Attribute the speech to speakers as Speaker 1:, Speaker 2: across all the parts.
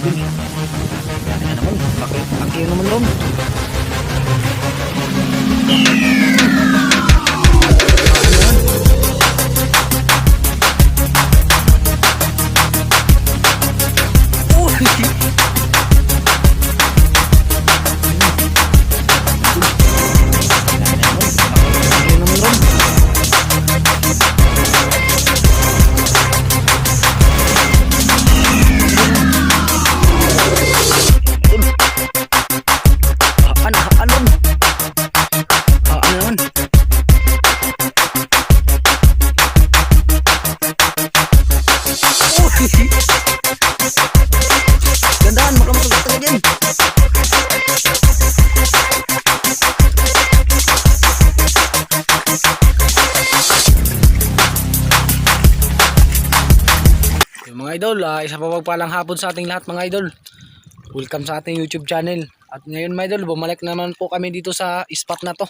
Speaker 1: Grabe. Yan naman. Laki, laki naman ron. Idol, ah, isa pa pagpalang hapon sa ating lahat mga idol. Welcome sa ating YouTube channel. At ngayon mga idol, bumalik naman po kami dito sa spot na to.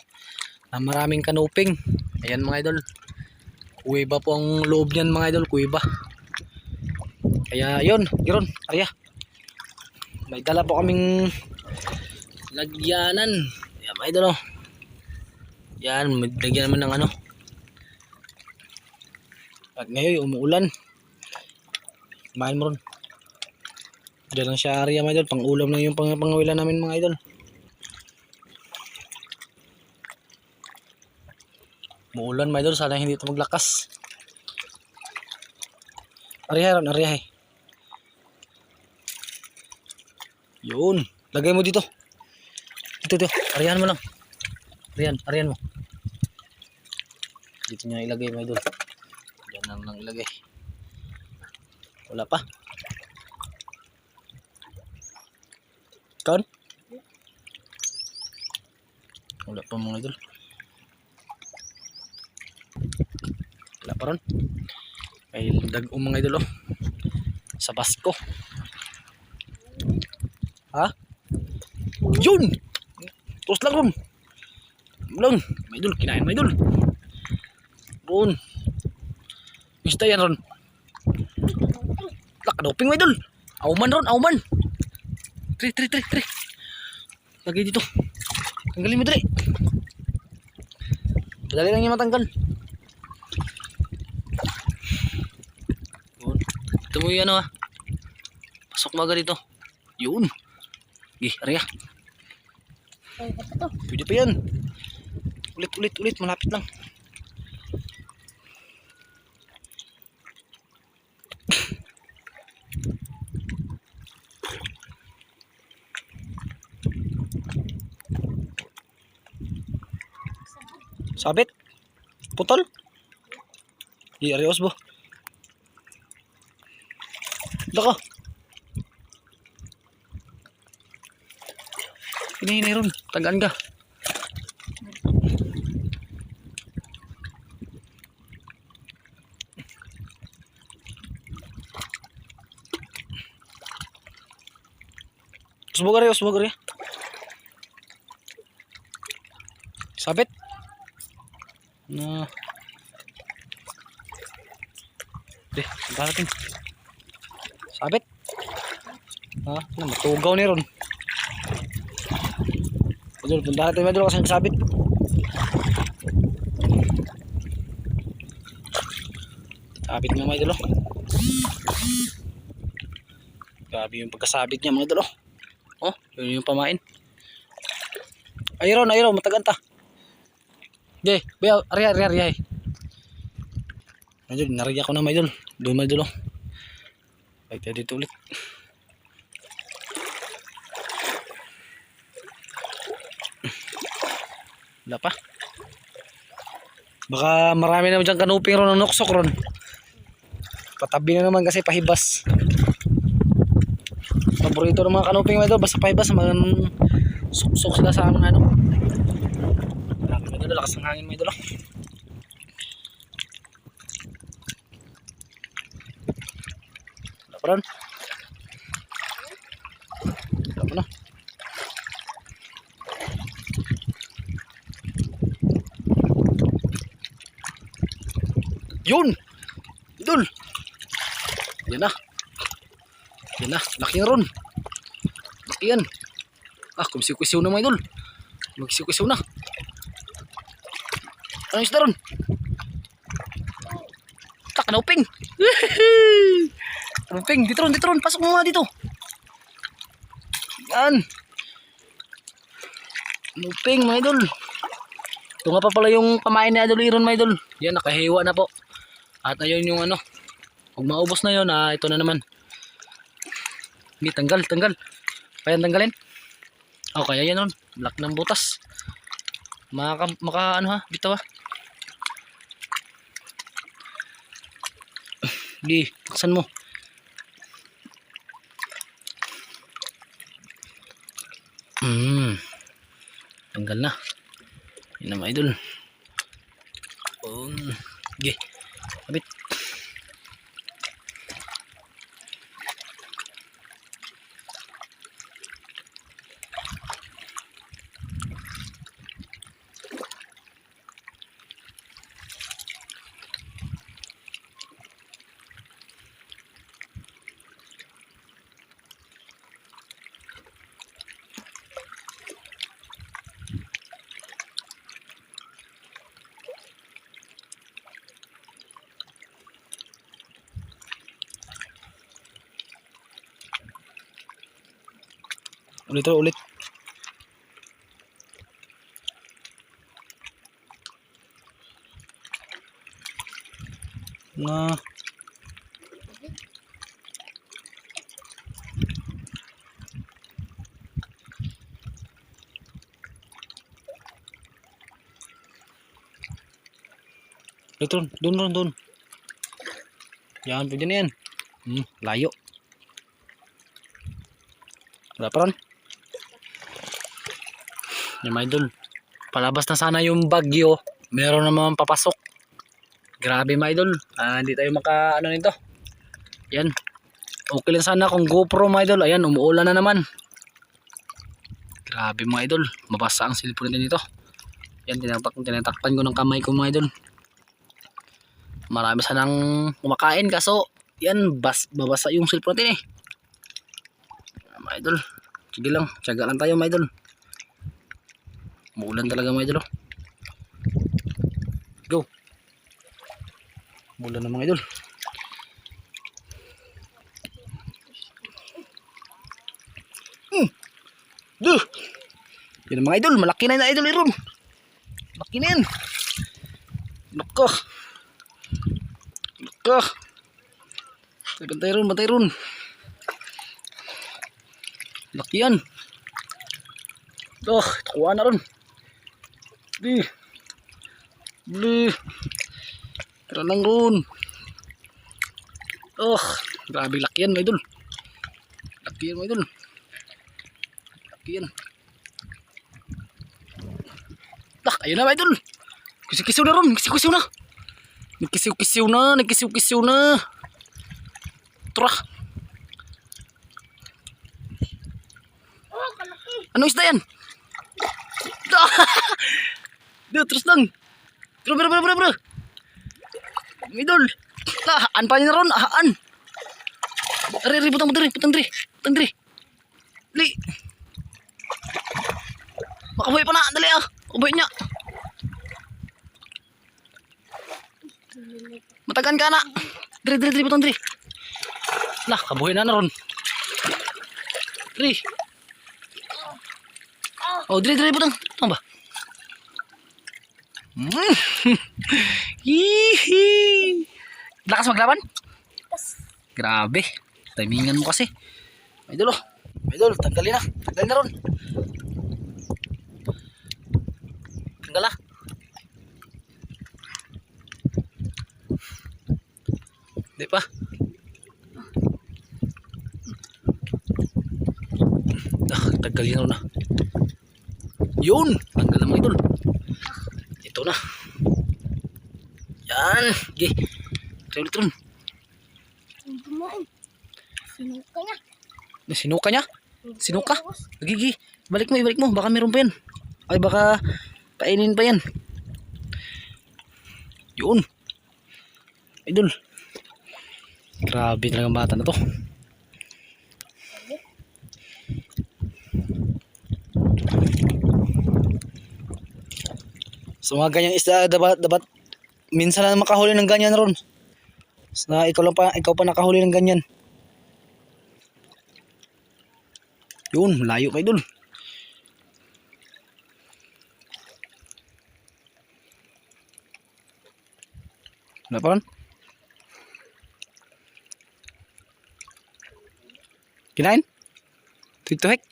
Speaker 1: Na maraming kanuping. Ayan mga idol. Kuweba po ang loob niyan mga idol, kuweba. Kaya yun, yun, arya. May dala po kaming lagyanan. Ayan mga idol oh. Yan, lagyan naman ng ano. At ngayon, umuulan. Kumain mo ron. Diyan lang siya area mga idol. Pang ulam lang yung pang pangawilan namin mga idol. Muulan mga idol. Sana hindi ito maglakas. Arihay ron, arihay. Yun. Lagay mo dito. Dito, dito. Arihan mo lang. Arihan, arihan mo. Dito niya ilagay mga idol. Diyan lang lang ilagay. Wala pa. Kaon? Wala pa mga idol. Wala pa ron. May dag-o mga idol oh. Sa Basko. Ha? Yun! Tos lang ron. Lang. Mga idol, kinain mga idol. Ron. Mista yan ron. Lakadoping mga idol. Auman ron, auman. Tri, tri, tri, tri. Lagay dito. Tanggalin mo, Dre. Madali lang yung matanggal. Ito mo yung ano ah. Pasok mo agad dito. Yun. Gih, ariya. Pwede pa yan. Ulit, ulit, ulit. Malapit lang. Sabit? Putol? Di, arios bo. Dako. Hinihini ron. Tagaan ka. Usbog ari, usbog ari. Sabit. Na. Punta natin. Sabit. Ha? Ano, matugaw ni ron. Punta natin madul kasi sabit. Sabit nga mga idol. oh. Grabe yung pagkasabit niya mga idol. oh. Oh, yun yung pamain. Ayron, ayron, mataganta. Jay, bayaw, ari, ari, ari, ari. Medyo, nariya ko na may may idol. oh. Balik tayo dito ulit. Wala pa. Baka marami naman dyan kanuping ron ng nuksok ron. Patabi na naman kasi pahibas. Paborito ng mga kanuping idol, basta pahibas, mga suksok sila sa ano. Idol, lakas ng hangin mga idol. Wala pa na. Yun! Idol! Yan na. Yan na. Laki ron. Laki yan. Ah, kumisiw-kusiw na mga idol. Magsiw-kusiw na. Anong isda ron? Tak, kanuping. kanuping, dito ron, dito ron. Pasok mo nga dito. Yan. Kanuping, mga idol. Ito nga pa pala yung pamain ni Idol Iron, mga idol. Yan, nakahiwa na po. At ayun yung ano. Pag maubos na yun, ah, ito na naman. Hindi, tanggal, tanggal. Kaya tanggalin. Okay, ayan nun. Black ng butas. Maka, maka ano ha, bitaw ha. Di, taksan mo. Hmm. Tanggal na. Yan na mga idol. Um, Sige. Kabit. Ulit ulit, ulit. Na. Dito, doon, doon, doon. Yan, pwede na yan. Hmm, layo. Wala pa ron. Yan mga idol. Palabas na sana yung bagyo. Meron naman papasok. Grabe mga idol. Ah, hindi tayo maka ano nito. Yan. Okay lang sana kung GoPro mga idol. Ayan, umuulan na naman. Grabe mga idol. Mabasa ang cellphone dito. Yan, tinatak tinatakpan ko ng kamay ko mga idol. Marami sanang kumakain kaso yan, bas, babasa yung cellphone natin eh. Mga idol. Sige lang, tiyaga lang tayo mga idol. Mulan talaga mga idol. oh. Go. Mulan na mga idol. Hmm. Duh. Yan mga idol, malaki na yung idol iron. Malaki na yan. Nako. Nako. Ay, Bantay ron, bantay ron. Laki yan. Oh, takuha na ron. Di. Di. Tara lang ron. Oh, grabe laki yan, idol. Laki yan, idol. Laki yan. Tak, ayun na, idol. Kisiw-kisiw na ron, kisiw-kisiw na. Nagkisiw-kisiw na, nagkisiw-kisiw na. Tara.
Speaker 2: Oh, kalaki.
Speaker 1: Ano isda yan? Duh, terus lang. Bro, bro, bro, bro, bro. Idol. Ah, aan pa niya ron, aan. Ari, ari, butang, butang, butang, diri. Butang, diri. Li. Makabuhay pa na, dali ah. Makabuhay niya. Matagan ka na. Diri, diri, diri, butang, diri. Lah, kabuhay na na ron. Diri. Oh, dili dili butang. Tama ba? Hihi. Lakas maglaban? Grabe. Timingan mo kasi. Idol oh. Idol, tanggalin na. Tanggalin na ron. Tanggal ah. Di pa. Ah, tanggalin na ron ah. Yun! Tanggal na mga idol. Ito na. Yan. Sige. Try ulit ron.
Speaker 2: Sinuka niya.
Speaker 1: Sinuka niya? Sinuka? Gigi. Balik mo, ibalik mo. Baka meron pa yan. Ay baka kainin pa yan. Yun. Idol. Grabe talagang bata na to. So mga ganyang isda, dapat, dapat minsan lang makahuli ng ganyan ron. Na ikaw lang pa, ikaw pa nakahuli ng ganyan. Yun, layo kay dul. Wala pa ron? Kinain? Tuhik-tuhik?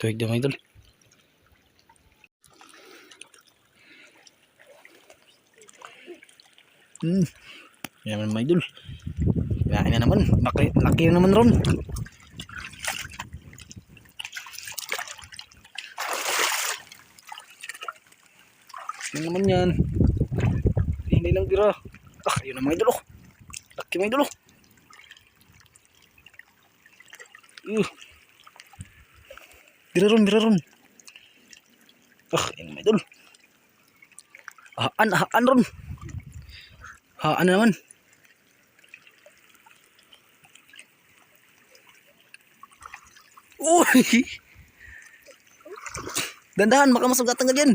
Speaker 1: Tuhik daw mga idol. Hmm. Yan naman mga idol. Kinain na naman. Laki, laki na naman ron. Yan naman yan. Hindi lang tira. Ah, yun na mga idol. oh. Laki mga idol. Uh. Dira ron, dira ron. Ah, yun mga idol. Haan, haan ron. Haan na naman. Uy! Dandahan, baka masugatan ka dyan.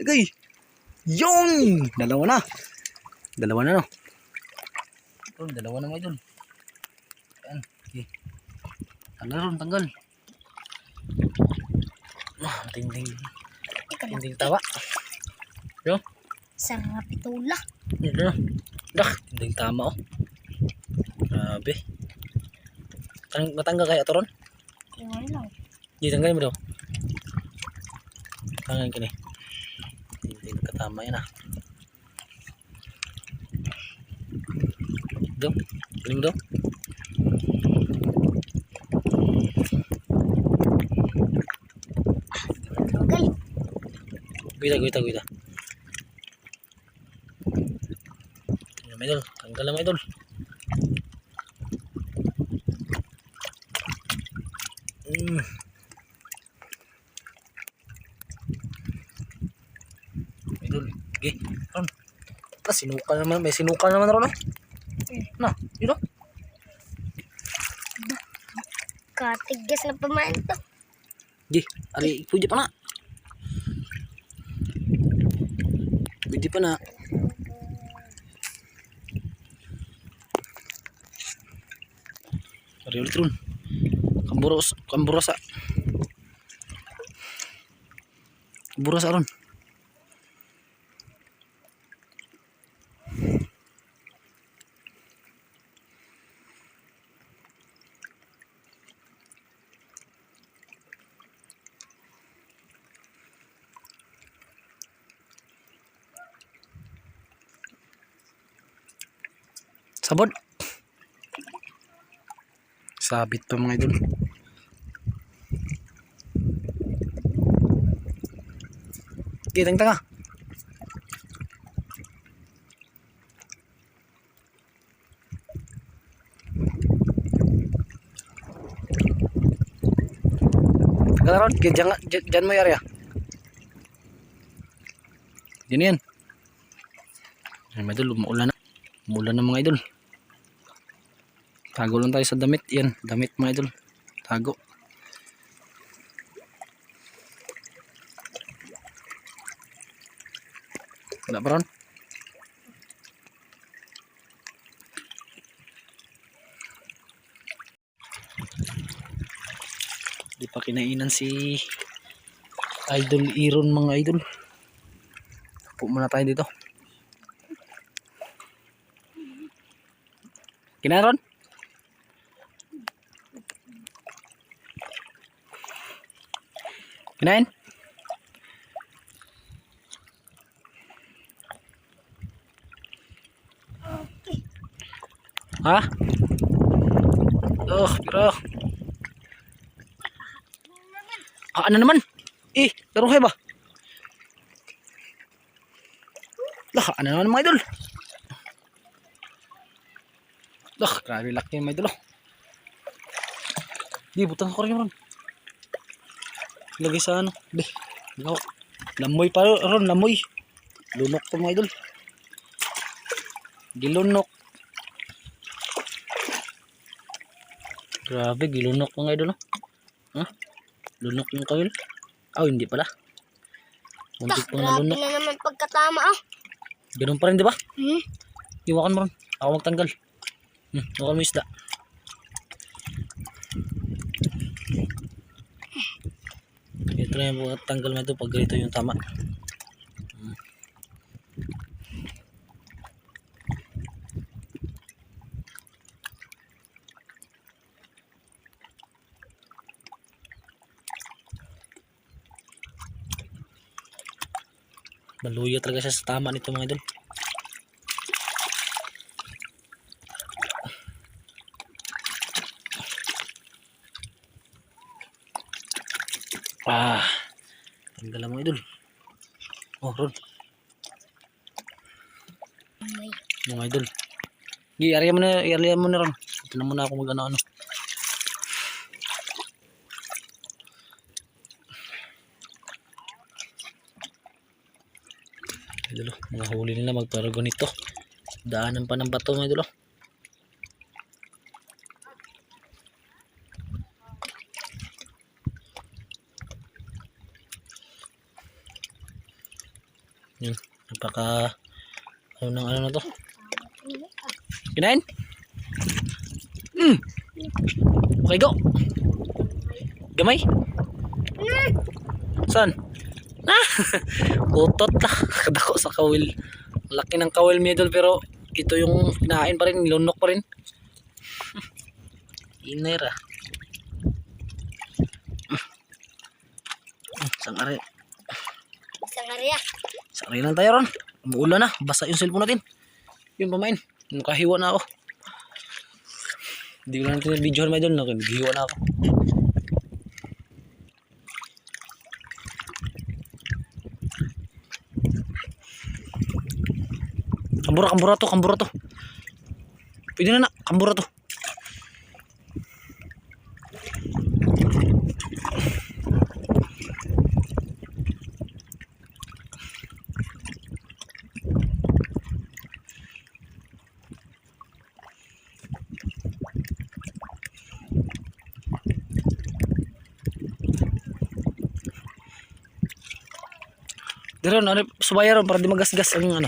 Speaker 1: Tagay. Yung! Dalawa na. Dalawa na, no? Oh, dalawa na mga idol. Yan. Okay. Tanggal ron, tanggal. Ah, tinding. Tinding tawa. Yo.
Speaker 2: Sa mga pitula.
Speaker 1: Ito. Dak, tinding tama, oh. Grabe. Tang matanggal kaya ito ron?
Speaker 2: Lang.
Speaker 1: Di tanggalin mo daw. Tanggalin ka ni. Hindi nakatama yan ah. Daw. Galing mo daw. Guita, guita, guita. Tingnan mo idol. Tanggal lang idol. Mm. Idol. Okay. Ron. Na, sinuka naman. May sinuka naman ron. Oh. Na, dito.
Speaker 2: Katigas na pamain to.
Speaker 1: Di, ali, pwede pa na. Pwede pa na. Ron. Kamburos, kamburasa. Kamburasa ron. Sabon. Sabit pa mga idol. Kitang tanga. Galaron, dyan, dyan, dyan mo yung area. Dyan yan. Ay, mga idol, umuulan na. Umuulan na mga idol. Tago lang tayo sa damit. Yan, damit mga idol. Tago. Wala pa ron? Di pa kinainan si Idol Iron mga idol. Upo muna tayo dito. Kinain Kinain? Ha? Oh, pero. Ah, ano naman? Eh, kayo ba? Lah, ano naman mga idol? Lah, grabe laki yung mga idol. oh. Di, butang ko rin ron. Lagay sa ano. Di, no. Lamoy pa ron, lamoy. Lunok to mga idol. Gilunok. Grabe, gilunok mga idol. oh. Ha? Lunok yung kawil. Oh, hindi pala.
Speaker 2: Ah,
Speaker 1: Muntik pang
Speaker 2: grabe
Speaker 1: nalunok.
Speaker 2: na naman pagkatama ah.
Speaker 1: Ganun pa rin, di ba?
Speaker 2: Hmm?
Speaker 1: Iwakan mo rin. Ako magtanggal. Hmm, iwakan mo isda. Ito na yung tanggal mo ito pag ganito yung tama. Maluya talaga siya sa tama nito mga idol. Ah, tanggalan mo idol. Oh, Ron. Mga idol. Gi, area mo na, area mo na Ron. Ito na muna ako mag ano ano. Idol, oh, mga huli nila magparago nito. Daanan pa ng bato mga idol. oh. Yun, napaka ano nang ano na to? Kinain? Mm. Okay, go. Gamay? Saan? Ah! Utot na. Kadako sa kawil. Laki ng kawil middle pero ito yung kinain pa rin, lunok pa rin. Inera. Sang are.
Speaker 2: isang area.
Speaker 1: Sari lang tayo ron. Umuulan na. Basa yung cellphone natin. Yun pamain. Nakahiwa na ako. Hindi ko na natin videohan may doon. Nakahiwa na ako. Kambura, kambura to, kambura to. Pwede na na, kambura to. Pero ano, subaya ron para di magasgas ang ano.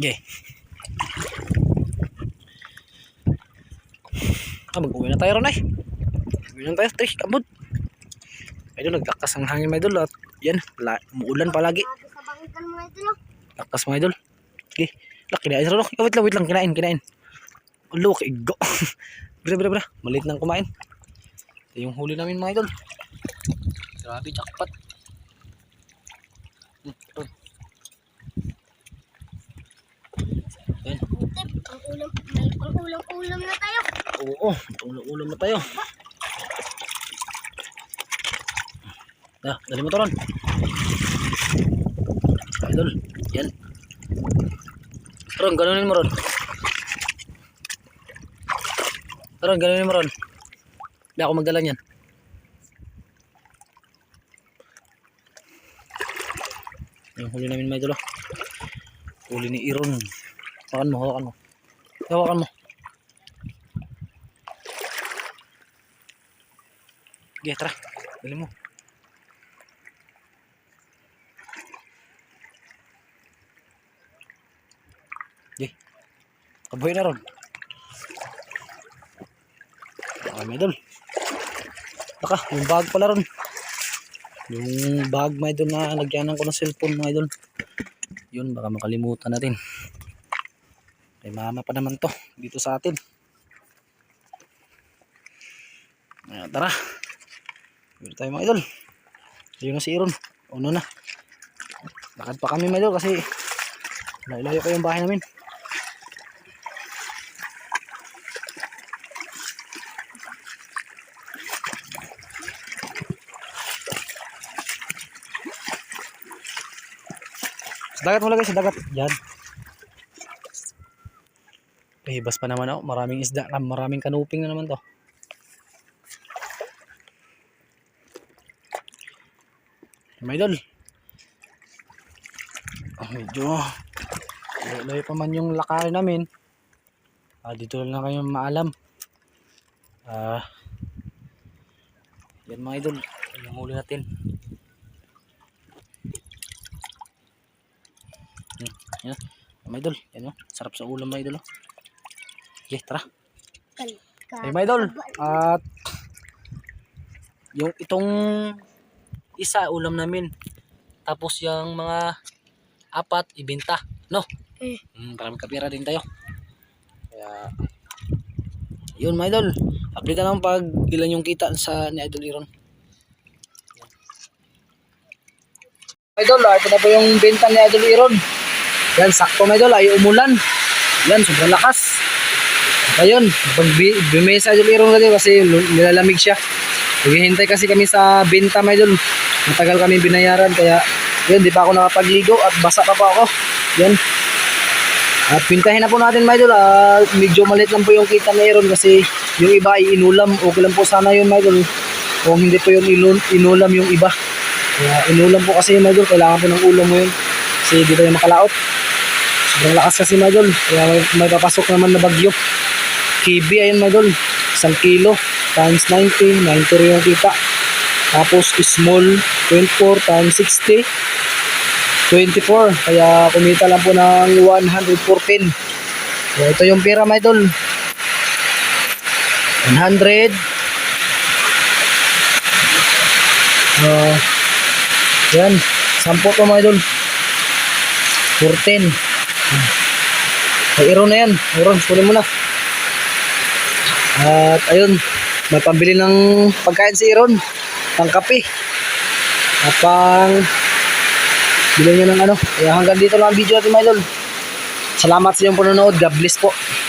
Speaker 1: Okay. Ah, mag-uwi na tayo ron ay. Uwi na tayo, Trish, kabod. Ayun, naglakas ang hangin idol at yan, la, umuulan palagi. Lakas mga idol. Okay. Lak, kinain ron. Oh, wait lang, wait lang, kinain, kinain. Ulo, igo. bra, bra, bra. Malit nang kumain. Ito yung huli namin mga idol. Grabe, jackpot.
Speaker 2: Tip, ang ulam, may pang ulam-ulam na tayo.
Speaker 1: Oo, ulam na tayo. Ah, dali mo to ron. Idol, yan. Ron, ganunin mo ron. Ron, ganunin mo ron. Hindi ako magdala niyan. Yung huli namin may idol. oh. Huli ni Iron. Hawakan mo, hawakan mo. Hawakan mo. Sige, tara. Dali mo. Sige. Kabuhay na ron. Okay, may idol. Baka, yung bag pala ron. Yung bag, may idol na lagyanan ko ng cellphone, mga idol. Yun, baka makalimutan natin. Kay mama pa naman to, dito sa atin. Ayan, tara. Dito tayo mga idol. Ayun na si Iron. Uno na. Lakad pa kami mga idol kasi layo pa yung bahay namin. Dagat mo lagay sa dagat. Yan. Hibas pa naman ako. Maraming isda. Maraming kanuping na naman to. Mga idol. Ah, medyo layo pa man yung lakarin namin. Ah, dito lang kayo maalam. Ah, Yan mga idol. Yung huli natin. Hmm, yan. Mga idol. Yan o. Sarap sa ulam mga idol. oh. Okay, tara. Ay, mga idol. At yung itong isa ulam namin. Tapos yung mga apat ibenta, no?
Speaker 2: Mm.
Speaker 1: Mm, parang kapira din tayo. Kaya yun mga idol. Na lang pag ilan yung kita sa ni Idol Iron. Idol, ah, ito na po yung benta ni Idol Iron. Yan, sakto mga idol, ay umulan. Yan, sobrang lakas. Ayun, pag bi- bumili sa Idol Iron kasi kasi nilalamig siya. Naghihintay kasi kami sa benta mga idol. Matagal kami binayaran kaya yun, di pa ako nakapagligo at basa pa pa ako. Yan. At pintahin na po natin mga idol. ah, medyo malit lang po yung kita na Iron kasi yung iba ay inulam. Okay lang po sana yun mga idol. Kung hindi po yung inulam yung iba. Kaya inulam po kasi yung mga idol. Kailangan po ng ulam mo yun. Kasi di tayo makalaot. Sobrang lakas kasi mga idol. Kaya may, may papasok naman na bagyo. KB ayun mga idol. Isang kilo times 90. 90 rin yung kita. Tapos small 24 times 60. 24. Kaya kumita lang po ng 114. Kaya ito yung pera mga idol. 100. Uh, yan. 10 to mga idol. 14. Ay, iro na yan. Iro, kunin mo na. At ayun, may pambili ng pagkain si Iron. Pang kape. At pang bilhin nyo ng ano. Kaya hanggang dito lang ang video natin mga idol. Salamat sa iyong panonood. God bless po.